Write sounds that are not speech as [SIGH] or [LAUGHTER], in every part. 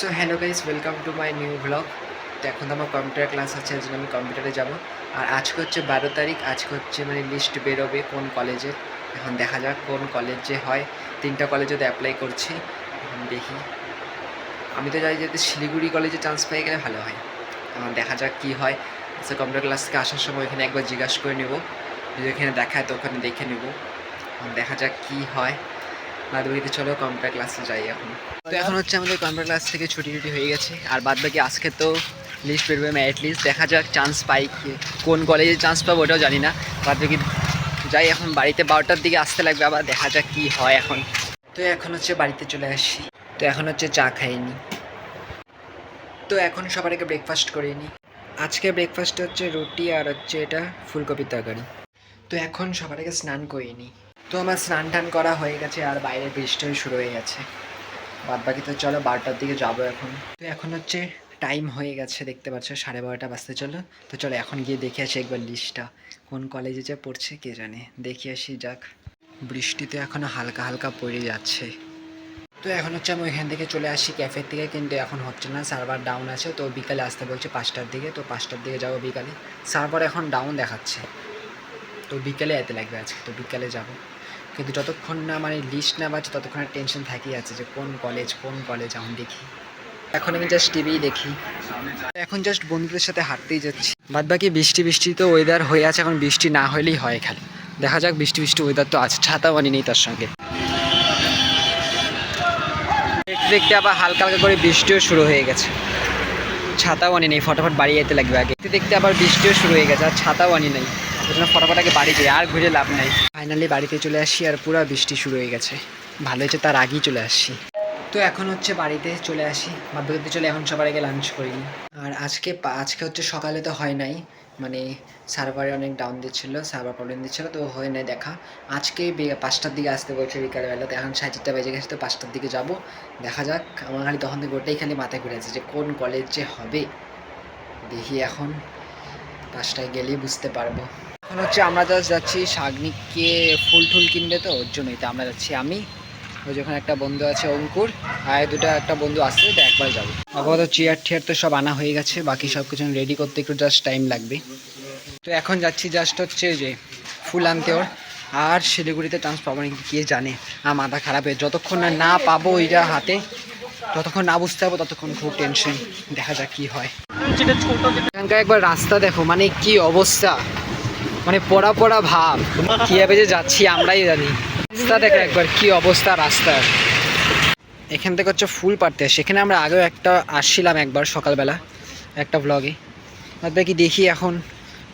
So hello guys welcome to my new blog তো এখন তো আমার কম্পিউটার ক্লাস আছে এর জন্য আমি কম্পিউটারে যাব। আর আজকে হচ্ছে বারো তারিখ, আজকে হচ্ছে মানে লিস্ট বেরোবে কোন কলেজে এখন দেখা যাক কোন কলেজে হয়। তিনটা কলেজে তো অ্যাপ্লাই করছি। এখন দেখি। আমি তো চাই যাতে শিলিগুড়ি কলেজে চান্স পেয়ে গেলে ভালো হয়। এখন দেখা যাক কী হয়। আচ্ছা কম্পিউটার ক্লাস থেকে আসার সময় এখানে একবার জিজ্ঞাসা করে নেব। যদি ওখানে দেখায় তো ওখানে দেখে নেব। এখন দেখা যাক কী হয়। বাকিতে চলো কম্পিউটার ক্লাসে যাই এখন। তো এখন হচ্ছে আমাদের কম্পিউটার ক্লাস থেকে ছুটি টুটি হয়ে গেছে, আর বাদ বাকি আজকে তো লিস্ট বেরোবে ম্যারিট লিস্ট দেখা যাক চান্স পাই কোন কলেজে চান্স পাবো ওটাও জানি না। বাদ বাকি যাই, এখন বাড়িতে বারোটার দিকে আসতে লাগবে, আবার দেখা যাক কি হয় এখন। তো এখন হচ্ছে বাড়িতে চলে আসি। তো এখন হচ্ছে চা খাইনি। তো এখন সবার আগে ব্রেকফাস্ট করে নিই আজকে ব্রেকফাস্ট হচ্ছে রুটি আর হচ্ছে এটা ফুলকপির তরকারি। তো এখন সবার আগে স্নান করে নিই তো আমার স্নান টান করা হয়ে গেছে আর বাইরে বৃষ্টি শুরু হয়ে গেছে। বাদ বাকি তো চলো বারোটার দিকে যাব এখন। তো এখন হচ্ছে টাইম হয়ে গেছে, দেখতে পাচ্ছ সাড়ে বারোটা বাজতে চলো। তো চলো এখন গিয়ে দেখে আসি একবার লিস্টটা কোন কলেজে যে পড়ছে কে জানে? দেখে আসি, যাক। বৃষ্টিতে এখনও হালকা হালকা পড়ে যাচ্ছে। তো এখন হচ্ছে আমি ওইখান থেকে চলে আসি ক্যাফের থেকে কিন্তু এখন হচ্ছে না সার্ভার ডাউন আছে। তো বিকালে আসতে বলছে পাঁচটার দিকে, তো পাঁচটার দিকে যাব বিকালে। সার্ভার এখন ডাউন দেখাচ্ছে। তো বিকেলে এতে লাগবে আজকে, তো বিকালে যাব। কিন্তু যতক্ষণ না মানে লিস্ট না বাজছে ততক্ষণ টেনশন থাকি আছে যে কোন কলেজ কোন কলেজ আমি দেখি। এখন আমি জাস্ট টিভিই দেখি। এখন জাস্ট বন্ধুদের সাথে হাঁটতেই যাচ্ছি। বাদ বাকি বৃষ্টি বৃষ্টি তো ওয়েদার হয়ে আছে, এখন বৃষ্টি না হলেই হয় খালি। দেখা যাক বৃষ্টি বৃষ্টি ওয়েদার তো আছে, ছাতা বানি নেই তার সঙ্গে। দেখতে দেখতে আবার হালকা হালকা করে বৃষ্টিও শুরু হয়ে গেছে। ছাতাও আনি নেই, ফটাফট বাড়ি যেতে লাগবে আগে। দেখতে দেখতে আবার বৃষ্টিও শুরু হয়ে গেছে, আর ছাতাও আনি নেই। জন্য আগে বাড়ি যাই আর ঘুরে লাভ নাই। ফাইনালি বাড়িতে চলে আসি আর পুরো বৃষ্টি শুরু হয়ে গেছে। ভালো হয়েছে তার আগেই চলে আসছি তো এখন হচ্ছে বাড়িতে চলে আসি। মাধ্যমিকতে চলে এখন সবার আগে লাঞ্চ করি। আর আজকে আজকে হচ্ছে সকালে তো হয় নাই। মানে সার্ভারে অনেক ডাউন দিচ্ছিল সার্ভার প্রবলেম দিচ্ছিল, তো হয় নাই দেখা। আজকে পাঁচটার দিকে আসতে বলছে বিকালবেলা, তো এখন সাড়ে চারটা বেজে গেছে, তো পাঁচটার দিকে যাব। দেখা যাক, আমার খালি তখন থেকে ওটাই খালি মাথায় ঘুরে আছে যে কোন কলেজ যে হবে। দেখি এখন পাঁচটায় গেলেই বুঝতে পারব। এখন হচ্ছে আমরা জাস্ট যাচ্ছি শাগনিককে ফুল টুল কিনবে তো ওর জন্যই। তো আমরা যাচ্ছি আমি ওই যখন একটা বন্ধু আছে অঙ্কুর আর দুটো একটা বন্ধু আসছে তো একবার যাব। আপাতত চেয়ার টিয়ার তো সব আনা হয়ে গেছে বাকি সব কিছু রেডি করতে একটু জাস্ট টাইম লাগবে। তো এখন যাচ্ছি জাস্ট হচ্ছে যে ফুল আনতে ওর আর শিলিগুড়িতে চান্স পাবো নাকি কে জানে আর মাথা খারাপ হয়ে যতক্ষণ না না পাবো ওইটা হাতে ততক্ষণ না বুঝতে পারব ততক্ষণ খুব টেনশন দেখা যাক কি হয়। এখানকার একবার রাস্তা দেখো মানে কি অবস্থা। মানে পড়া পড়া ভাব। কীভাবে যে যাচ্ছি আমরাই জানি। রাস্তা দেখো একবার কি অবস্থা রাস্তার। এখান থেকে হচ্ছে ফুল পাড়তে সেখানে আমরা আগেও একটা আসছিলাম একবার সকালবেলা, একটা ব্লগে বাদ বাকি দেখি এখন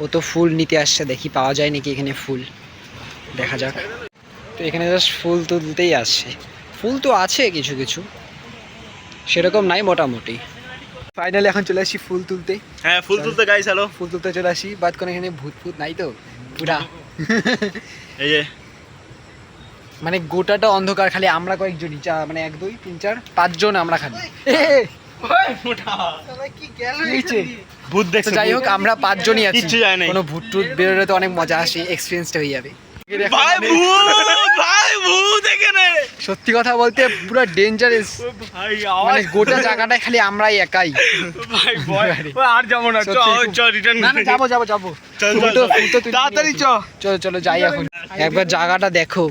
ও তো ফুল নিতে আসছে, দেখি পাওয়া যায় নাকি এখানে ফুল। দেখা যাক। তো এখানে জাস্ট ফুল তুলতেই আসছে। ফুল তো আছে কিছু কিছু। সেরকম নাই মোটামুটি। ফাইনালি এখন চলে আসি ফুল তুলতে। হ্যাঁ ফুল তুলতে গাইস হ্যালো ফুল তুলতে চলে আসি বাদ কোনো এখানে ভূত ফুত নাই তো? পুরা। [LAUGHS] এই যে। মানে গোটাটা অন্ধকার খালি আমরা কয়েকজনই চা মানে এক দুই তিন চার পাঁচজন আমরা খালি। নিচে। ভূত দেখছে যাই হোক আমরা পাঁচজনই আছি। কোনো ভূত টুত বেরোলে তো অনেক মজা আসে এক্সপিরিয়েন্সটা হয়ে যাবে। ভাই ভাই সত্যি কথা বলতে পুরো ডেঞ্জারাস ভাই মানে গোটা জায়গাটায় খালি আমরাই একাই। ভাই ভয় আর যাব না চ চ রিটার্ন না না যাব যাব যাব। তাড়াতাড়ি চ। চলো চলো যাই এখন। একবার জায়গাটা দেখো।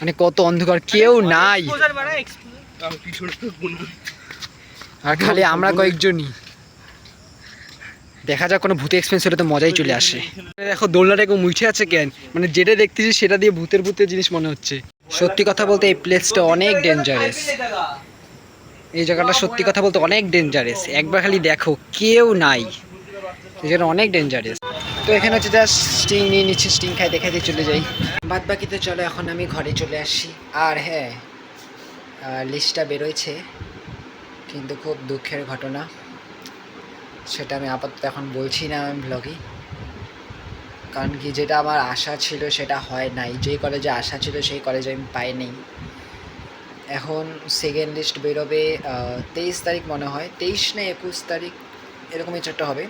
মানে কত অন্ধকার কেউ নাই। আর খালি আমরা কয়েকজনই। দেখা যাক কোনো ভূতে এক্সপেন্স হলে তো মজাই চলে আসে। দেখো, দোলনাটা একটু মুছে আছে কেন? মানে যেটা দেখতেছি সেটা দিয়ে ভূতের ভূতের জিনিস মনে হচ্ছে। সত্যি কথা বলতে এই প্লেসটা অনেক ডেঞ্জারাস এই জায়গাটা সত্যি কথা বলতে অনেক ডেঞ্জারাস একবার খালি দেখো, কেউ নাই। এই জন্য অনেক ডেঞ্জারাস তো এখানে হচ্ছে জাস্ট স্টিং নিয়ে নিচ্ছি স্টিং খাই দেখাইতে চলে যাই। বাদ বাকিতে চলো, এখন আমি ঘরে চলে আসি। আর হ্যাঁ লিস্টটা বেরোয়ছে কিন্তু খুব দুঃখের ঘটনা। সেটা আমি আপাতত এখন বলছি না আমি ব্লগে কারণ কি যেটা আমার আশা ছিল সেটা হয় নাই। যেই কলেজে আশা ছিল সেই কলেজে আমি পাইনি এখন সেকেন্ড লিস্ট বেরোবে তেইশ তারিখ মনে হয়। তেইশ না একুশ তারিখ, এরকমই একটা হবে।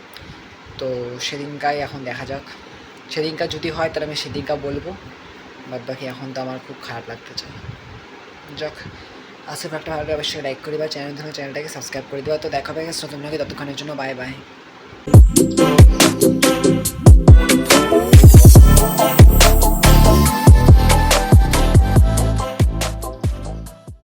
তো সেদিনকাই এখন দেখা যাক। সেদিনকা যদি হয় তাহলে আমি সেদিনকা বলব। বাদ বাকি এখন তো আমার খুব খারাপ লাগতে চায় যাক। আসলে একটা ভালো লাগলে অবশ্যই লাইক করিবা চ্যানেল ধরে চ্যানেলটাকে সাবস্ক্রাইব করে দেওয়া তো দেখা হবে নতুন ততক্ষণের জন্য বাই বাই